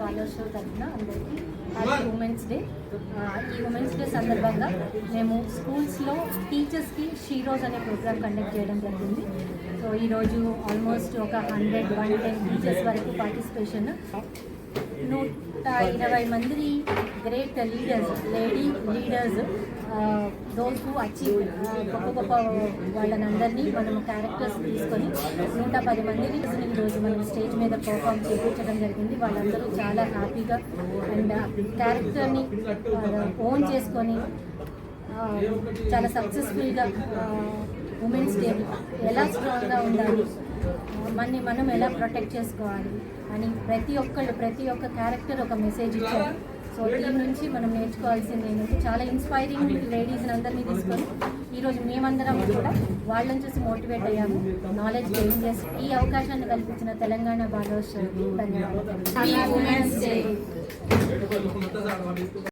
బాలేశ్వర్ తరఫున అందరికీ happy women's day ఈ ఉమెన్స్ డే సందర్భంగా మేము స్కూల్స్లో టీచర్స్కి షీరోజ్ అనే ప్రోగ్రామ్ కండక్ట్ చేయడం జరిగింది. సో ఈరోజు ఆల్మోస్ట్ ఒక హండ్రెడ్ వన్ టెన్ టీచర్స్ వరకు పార్టిసిపేషన్. నూట ఇరవై మంది great leaders lady leaders those who achieve గొప్ప గొప్ప వాళ్ళనందరినీ మనం క్యారెక్టర్స్ తీసుకొని నూట పది మందిని ఈరోజు మనం స్టేజ్ మీద పర్ఫామ్ చేయించడం జరిగింది. వాళ్ళందరూ చాలా హ్యాపీగా అండ్ క్యారెక్టర్ని ఓన్ చేసుకొని చాలా సక్సెస్ఫుల్గా ఉమెన్స్ డే ఎలా స్ట్రాంగ్గా ఉండాలి మనని మనం ఎలా ప్రొటెక్ట్ చేసుకోవాలి అని ప్రతి ఒక్కళ్ళు ప్రతి ఒక్క క్యారెక్టర్ ఒక మెసేజ్ ఇచ్చారు. సో దీని నుంచి మనం నేర్చుకోవాల్సింది ఏంటంటే చాలా ఇన్స్పైరింగ్ లేడీస్ని అందరినీ తీసుకొని. ఈరోజు మేమందరం కూడా వాళ్ళని చూసి మోటివేట్ అయ్యాము. నాలెడ్జ్ గెయిన్ చేసి ఈ అవకాశాన్ని కల్పించిన తెలంగాణ బాలోత్సవ్ ధన్యవాదాలు.